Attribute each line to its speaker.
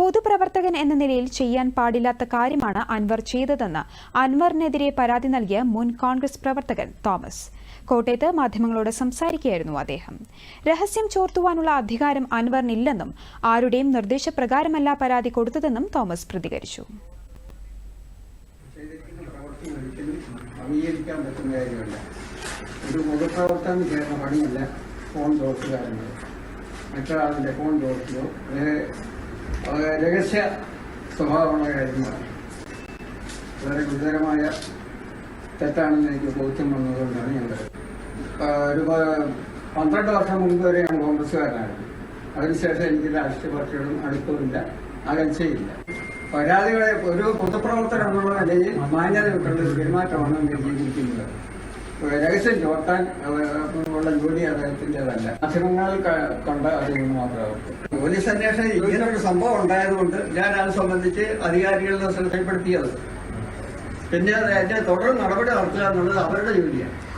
Speaker 1: പൊതുപ്രവർത്തകൻ എന്ന നിലയിൽ ചെയ്യാൻ പാടില്ലാത്ത കാര്യമാണ് അൻവർ ചെയ്തതെന്ന് അൻവറിനെതിരെ പരാതി നൽകിയ മുൻ കോൺഗ്രസ് പ്രവർത്തകൻ തോമസ് കോട്ടയത്ത് മാധ്യമങ്ങളോട് സംസാരിക്കുകയായിരുന്നു അദ്ദേഹം രഹസ്യം ചോർത്തുവാനുള്ള അധികാരം അൻവറിനില്ലെന്നും ആരുടെയും നിർദ്ദേശപ്രകാരമല്ല പരാതി കൊടുത്തതെന്നും തോമസ് പ്രതികരിച്ചു
Speaker 2: ഫോൺ ദോഷകാരങ്ങൾ മറ്റൊരാളിൻ്റെ ഫോൺ രഹസ്യ സ്വഭാവമുള്ള കാര്യങ്ങളാണ് വളരെ ഗുരുതരമായ തെറ്റാണെന്ന് എനിക്ക് ബോധ്യം വന്നതുകൊണ്ടാണ് ഞാൻ ഒരു പന്ത്രണ്ട് വർഷം മുമ്പ് വരെ ഞാൻ കോൺഗ്രസ്സുകാരനായിരുന്നു അതിനുശേഷം എനിക്ക് രാഷ്ട്രീയ പാർട്ടികളും അടുപ്പമില്ല അകൽച്ചയില്ല പരാതികളെ ഒരു പൊതുപ്രവർത്തനം എന്നുള്ള നിലയിൽ മാന്യത ഒരു പെരുമാറ്റമാണ് ജീവിക്കുന്നത് രഹസ്യം ചോട്ടാൻ ഉള്ള ജോലി അദ്ദേഹത്തിൻ്റെതല്ല മാധ്യമങ്ങൾ കൊണ്ട് അറിവ് മാത്രമേ പോലീസ് അന്വേഷണം ഒരു സംഭവം ഉണ്ടായതുകൊണ്ട് ഞാൻ അത് സംബന്ധിച്ച് അധികാരികളെ ശ്രദ്ധപ്പെടുത്തിയത് പിന്നെ അതിന്റെ തുടർ നടപടി നടത്തുക എന്നുള്ളത് അവരുടെ ജോലിയാണ്